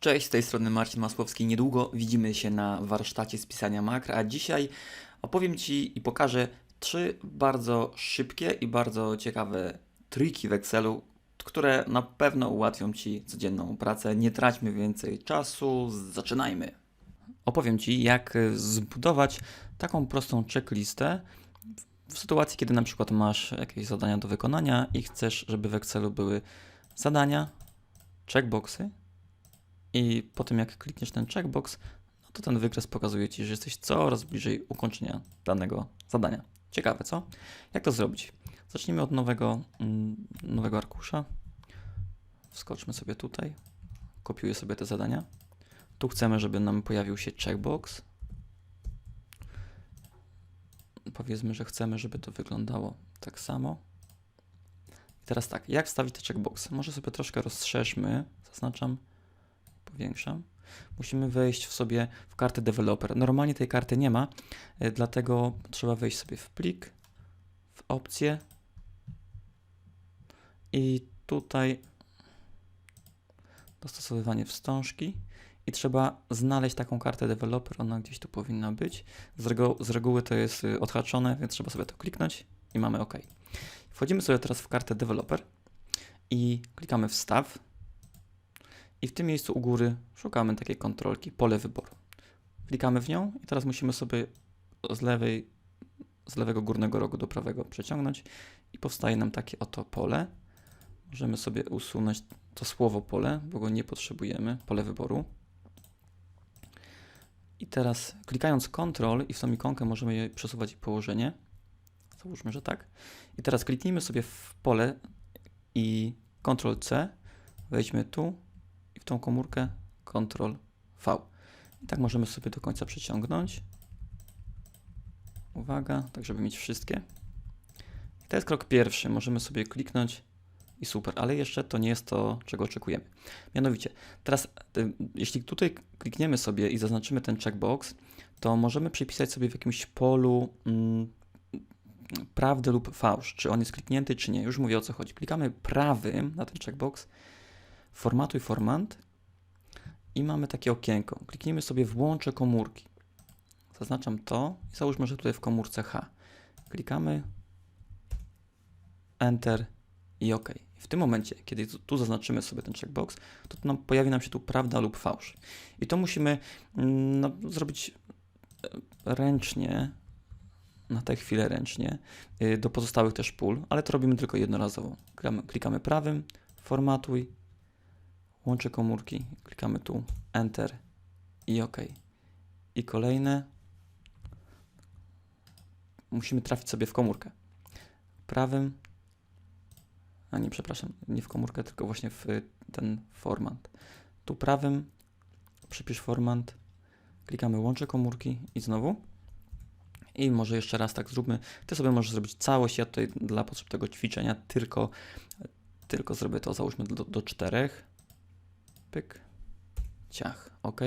Cześć, z tej strony Marcin Masłowski. Niedługo widzimy się na warsztacie spisania makr, a dzisiaj opowiem Ci i pokażę trzy bardzo szybkie i bardzo ciekawe triki w Excelu, które na pewno ułatwią Ci codzienną pracę. Nie traćmy więcej czasu, zaczynajmy. Opowiem Ci, jak zbudować taką prostą checklistę w sytuacji, kiedy na przykład masz jakieś zadania do wykonania i chcesz, żeby w Excelu były zadania, checkboxy i po tym jak klikniesz ten checkbox, no to ten wykres pokazuje Ci, że jesteś coraz bliżej ukończenia danego zadania. Ciekawe, co? Jak to zrobić? Zacznijmy od nowego, mm, nowego arkusza. Wskoczmy sobie tutaj. Kopiuję sobie te zadania. Tu chcemy, żeby nam pojawił się checkbox. Powiedzmy, że chcemy, żeby to wyglądało tak samo. I teraz tak, jak wstawić te checkboxy? Może sobie troszkę rozszerzmy, zaznaczam, powiększam. Musimy wejść w sobie w kartę developer. Normalnie tej karty nie ma, y, dlatego trzeba wejść sobie w plik, w opcję i tutaj dostosowywanie wstążki i trzeba znaleźć taką kartę developer, ona gdzieś tu powinna być. Z, regu- z reguły to jest y, odhaczone, więc trzeba sobie to kliknąć i mamy OK. Wchodzimy sobie teraz w kartę developer i klikamy wstaw i w tym miejscu u góry szukamy takiej kontrolki, pole wyboru. Klikamy w nią i teraz musimy sobie z lewej, z lewego górnego rogu do prawego przeciągnąć i powstaje nam takie oto pole. Możemy sobie usunąć to słowo pole, bo go nie potrzebujemy, pole wyboru. I teraz klikając Ctrl i w tą ikonkę możemy je przesuwać położenie. Załóżmy, że tak. I teraz kliknijmy sobie w pole i Ctrl C, wejdźmy tu tą komórkę Ctrl V. I tak możemy sobie do końca przyciągnąć. Uwaga, tak żeby mieć wszystkie. I to jest krok pierwszy. Możemy sobie kliknąć i super, ale jeszcze to nie jest to, czego oczekujemy. Mianowicie, teraz y, jeśli tutaj klikniemy sobie i zaznaczymy ten checkbox, to możemy przypisać sobie w jakimś polu mm, prawdę lub fałsz, czy on jest kliknięty, czy nie. Już mówię o co chodzi. Klikamy prawym na ten checkbox, formatuj format i mamy takie okienko. Kliknijmy sobie włączę komórki. Zaznaczam to i załóżmy, że tutaj w komórce H. Klikamy Enter i OK. W tym momencie, kiedy tu- zaznaczymy sobie ten checkbox, to tu nam, pojawi nam się tu prawda lub fałsz. I to musimy mm, no, zrobić e, ręcznie, na tę chwilę ręcznie, y, do pozostałych też pól, ale to robimy tylko jednorazowo. Klikamy, klikamy prawym, formatuj, łączę komórki, klikamy tu Enter i OK. I kolejne musimy trafić sobie w komórkę. Prawym, a nie, przepraszam, nie w komórkę, tylko właśnie w ten format. Tu prawym przypisz format, klikamy łączę komórki i znowu. I może jeszcze raz tak zróbmy. Ty sobie możesz zrobić całość. Ja tutaj dla potrzeb tego ćwiczenia tylko, tylko zrobię to, załóżmy do, do czterech. Pyk, ciach, ok.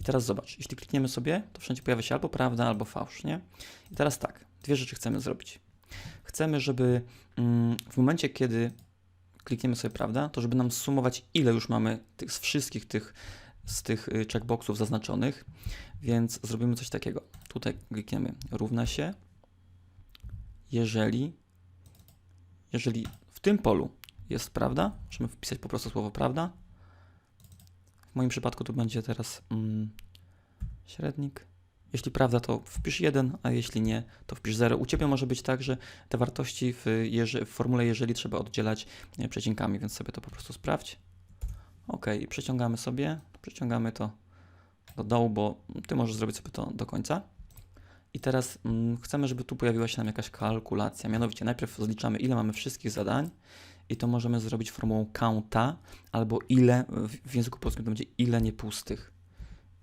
I teraz zobacz, jeśli klikniemy sobie, to wszędzie pojawia się albo prawda, albo fałsz, nie? I teraz tak, dwie rzeczy chcemy zrobić. Chcemy, żeby mm, w momencie, kiedy klikniemy sobie prawda, to żeby nam sumować, ile już mamy tych, z wszystkich tych, z tych y, checkboxów zaznaczonych, więc zrobimy coś takiego. Tutaj klikniemy równa się, jeżeli, jeżeli w tym polu jest prawda, możemy wpisać po prostu słowo prawda. Moim przypadku to będzie teraz mm, średnik. Jeśli prawda, to wpisz 1, a jeśli nie, to wpisz 0. U Ciebie może być tak, że te wartości w, jeże, w formule jeżeli trzeba oddzielać e, przecinkami, więc sobie to po prostu sprawdź. OK, i przeciągamy sobie, przeciągamy to do dołu, bo Ty możesz zrobić sobie to do końca. I teraz mm, chcemy, żeby tu pojawiła się nam jakaś kalkulacja. Mianowicie najpierw zliczamy, ile mamy wszystkich zadań i to możemy zrobić formułą counta albo ile, w, języku polskim to będzie ile niepustych.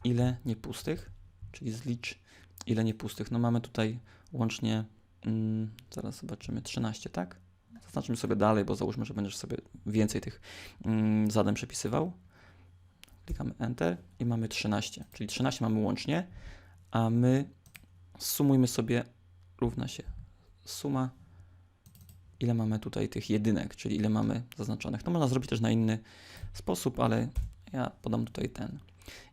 Ile niepustych, czyli zlicz ile niepustych. No mamy tutaj łącznie, mm, zaraz zobaczymy, 13, tak? Zaznaczmy sobie dalej, bo załóżmy, że będziesz sobie więcej tych mm, zadań przepisywał. Klikamy Enter i mamy 13, czyli 13 mamy łącznie, a my sumujmy sobie, równa się suma, ile mamy tutaj tych jedynek, czyli ile mamy zaznaczonych. To można zrobić też na inny sposób, ale Ja podam tutaj ten.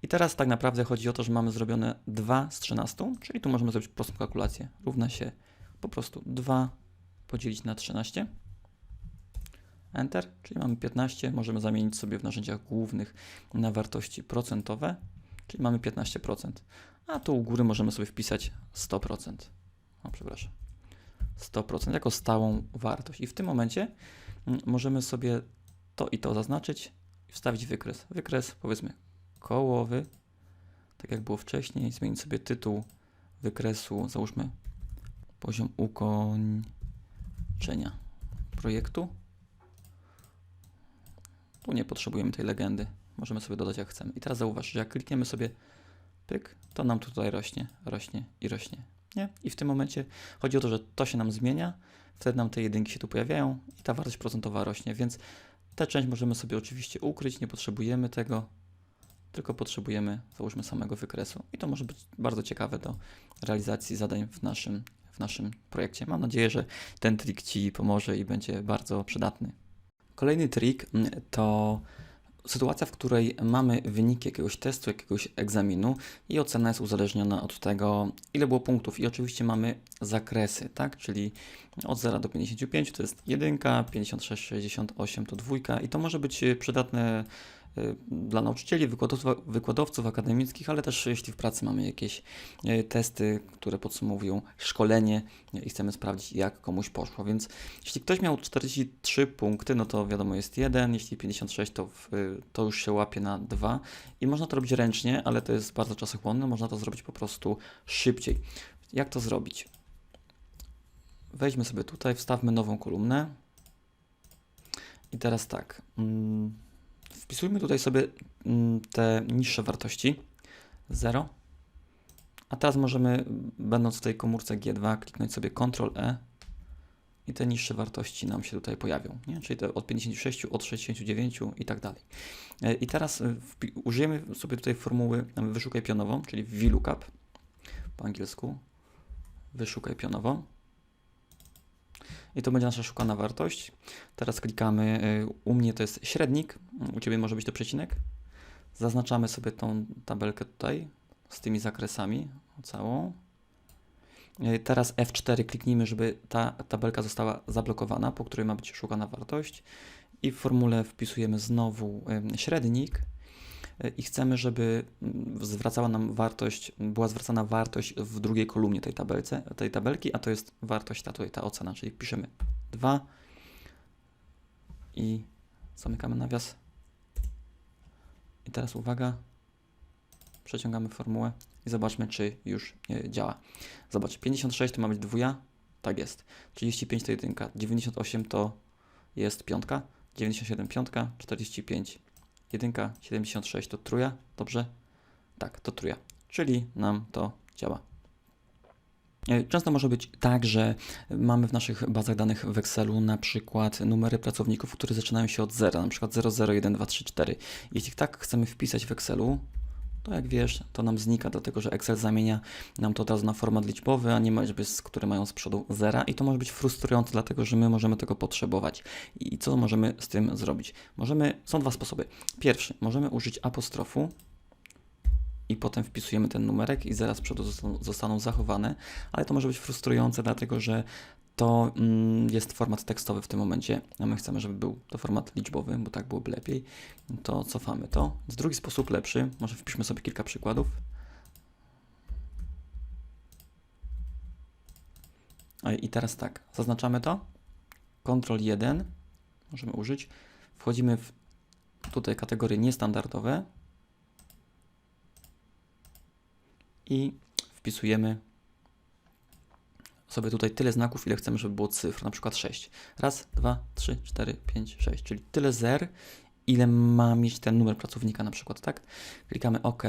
I teraz tak naprawdę chodzi o to, że mamy zrobione 2 z 13, czyli tu możemy zrobić prostą kalkulację. Równa się po prostu 2 podzielić na 13. Enter, czyli mamy 15. Możemy zamienić sobie w narzędziach głównych na wartości procentowe, czyli mamy 15%. A tu u góry możemy sobie wpisać 100%. O, przepraszam. 100% jako stałą wartość. I w tym momencie mm, możemy sobie to i to zaznaczyć i wstawić wykres. Wykres powiedzmy kołowy, tak jak było wcześniej. Zmienić sobie tytuł wykresu, załóżmy poziom ukończenia projektu. Tu nie potrzebujemy tej legendy. Możemy sobie dodać jak chcemy. I teraz zauważ, że jak klikniemy sobie pyk, to nam tutaj rośnie, rośnie i rośnie. Nie? I w tym momencie chodzi o to, że to się nam zmienia, wtedy nam te jedynki się tu pojawiają i ta wartość procentowa rośnie, więc tę część możemy sobie oczywiście ukryć, nie potrzebujemy tego, tylko potrzebujemy, załóżmy, samego wykresu. I to może być bardzo ciekawe do realizacji zadań w naszym, w naszym projekcie. Mam nadzieję, że ten trik Ci pomoże i będzie bardzo przydatny. Kolejny trik to sytuacja, w której mamy wyniki jakiegoś testu, jakiegoś egzaminu i ocena jest uzależniona od tego, ile było punktów. I oczywiście mamy zakresy, tak? Czyli od 0 do 55 to jest 1, 56, 68 to dwójka i to może być przydatne dla nauczycieli, wykładowców, wykładowców akademickich, ale też jeśli w pracy mamy jakieś y, testy, które podsumowują szkolenie y, i chcemy sprawdzić, jak komuś poszło. Więc jeśli ktoś miał 43 punkty, no to wiadomo jest 1, jeśli 56, to, w, to już się łapie na 2 i można to robić ręcznie, ale to jest bardzo czasochłonne, można to zrobić po prostu szybciej. Jak to zrobić? Wejdźmy sobie tutaj, wstawmy nową kolumnę. I teraz tak. mm, Wpisujmy tutaj sobie mm, te niższe wartości. 0. A teraz możemy, będąc w tej komórce G2, kliknąć sobie Ctrl E i te niższe wartości nam się tutaj pojawią. Nie? Czyli te od 56, od 69 i tak dalej. E, I teraz e, użyjemy sobie tutaj formuły e, wyszukaj pionową, czyli VLOOKUP po angielsku. Wyszukaj pionowo. I to będzie nasza szukana wartość. Teraz klikamy, y, u mnie to jest średnik, u Ciebie może być to przecinek. Zaznaczamy sobie tą tabelkę tutaj z tymi zakresami całą. Y, Teraz F4 kliknijmy, żeby ta tabelka została zablokowana, po której ma być szukana wartość. I w formule wpisujemy znowu średnik y, i chcemy, żeby mm, zwracała nam wartość, była zwracana wartość w drugiej kolumnie tej, tabelce, tej tabelki, a to jest wartość ta tutaj, ta ocena, czyli piszemy 2 i zamykamy nawias. I teraz uwaga, przeciągamy formułę i zobaczmy, czy już e, działa. Zobacz, 56 to ma być dwuja, tak jest. 35 to jedynka, 98 to jest piątka, 97 piątka, 45 jedynka, 76 to truja, dobrze? Tak, to truja, czyli nam to działa. E, Często może być tak, że mamy w naszych bazach danych w Excelu na przykład numery pracowników, które zaczynają się od zera, na przykład 00, 1, 2, 3, 4. Jeśli tak chcemy wpisać w Excelu, to jak wiesz, to nam znika, dlatego że Excel zamienia nam to od razu na format liczbowy, a nie liczby, które mają z przodu zera i to może być frustrujące, dlatego że my możemy tego potrzebować. I co możemy z tym zrobić? Możemy, są dwa sposoby. Pierwszy, możemy użyć apostrofu i potem wpisujemy ten numerek i zaraz przodu zostaną, zachowane, ale to może być frustrujące, dlatego że to mm, jest format tekstowy w tym momencie, a my chcemy, żeby był to format liczbowy, bo tak byłoby lepiej. To cofamy to. Z drugi sposób lepszy, może wpiszmy sobie kilka przykładów. I teraz tak, zaznaczamy to. Ctrl 1 możemy użyć. Wchodzimy w tutaj kategorie niestandardowe i wpisujemy sobie tutaj tyle znaków, ile chcemy, żeby było cyfr, na przykład 6. Raz, dwa, trzy, cztery, pięć, sześć, czyli tyle zer, ile ma mieć ten numer pracownika na przykład, tak? Klikamy OK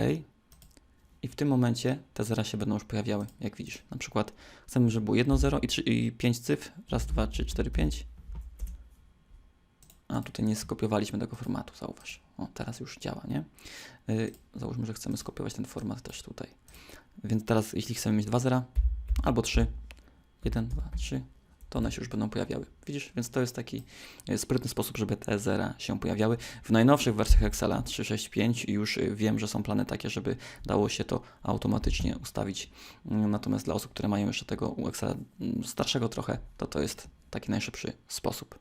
i w tym momencie te zera się będą już pojawiały, jak widzisz. Na przykład chcemy, żeby było jedno 0 i, trzy, i 5 cyfr, raz, dwa, trzy, cztery, pięć. A tutaj nie skopiowaliśmy tego formatu, zauważ. O, teraz już działa, nie? Yy, załóżmy, że chcemy skopiować ten format też tutaj. Więc teraz, jeśli chcemy mieć dwa zera albo trzy, 1, 2, 3, to one się już będą pojawiały. Widzisz? Więc to jest taki e, sprytny sposób, żeby te zera się pojawiały. W najnowszych wersjach Excela 3.6.5 już e, wiem, że są plany takie, żeby dało się to automatycznie ustawić. Mm, Natomiast dla osób, które mają jeszcze tego u Excela mm, starszego trochę, to to jest taki najszybszy sposób.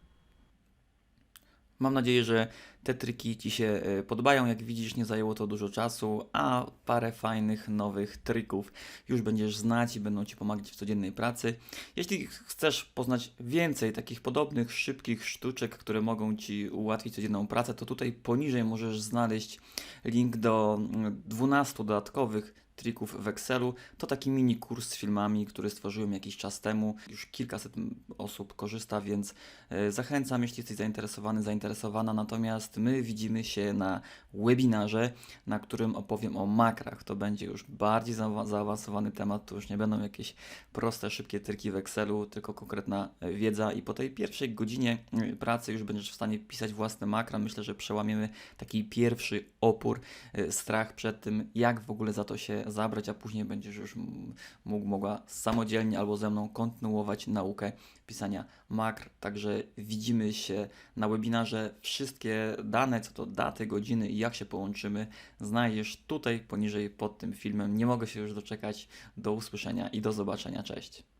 Mam nadzieję, że te triki Ci się e, podobają. Jak widzisz, nie zajęło to dużo czasu, a parę fajnych nowych trików już będziesz znać i będą Ci pomagać w codziennej pracy. Jeśli chcesz poznać więcej takich podobnych, szybkich sztuczek, które mogą Ci ułatwić codzienną pracę, to tutaj poniżej możesz znaleźć link do mm, 12 dodatkowych trików w Excelu. To taki mini kurs z filmami, który stworzyłem jakiś czas temu. Już kilkaset osób korzysta, więc e, zachęcam, jeśli jesteś zainteresowany, zainteresowana. Natomiast my widzimy się na webinarze, na którym opowiem o makrach. To będzie już bardziej zaawa- zaawansowany temat, to już nie będą jakieś proste, szybkie triki w Excelu, tylko konkretna e, wiedza i po tej pierwszej godzinie e, pracy już będziesz w stanie pisać własne makra. Myślę, że przełamiemy taki pierwszy opór, strach przed tym, jak w ogóle za to się zabrać, a później będziesz już mógł, mogła samodzielnie albo ze mną kontynuować naukę pisania makr. Także widzimy się na webinarze. Wszystkie dane, co to daty, godziny i jak się połączymy, znajdziesz tutaj poniżej pod tym filmem. Nie mogę się już doczekać. Do usłyszenia i do zobaczenia. Cześć.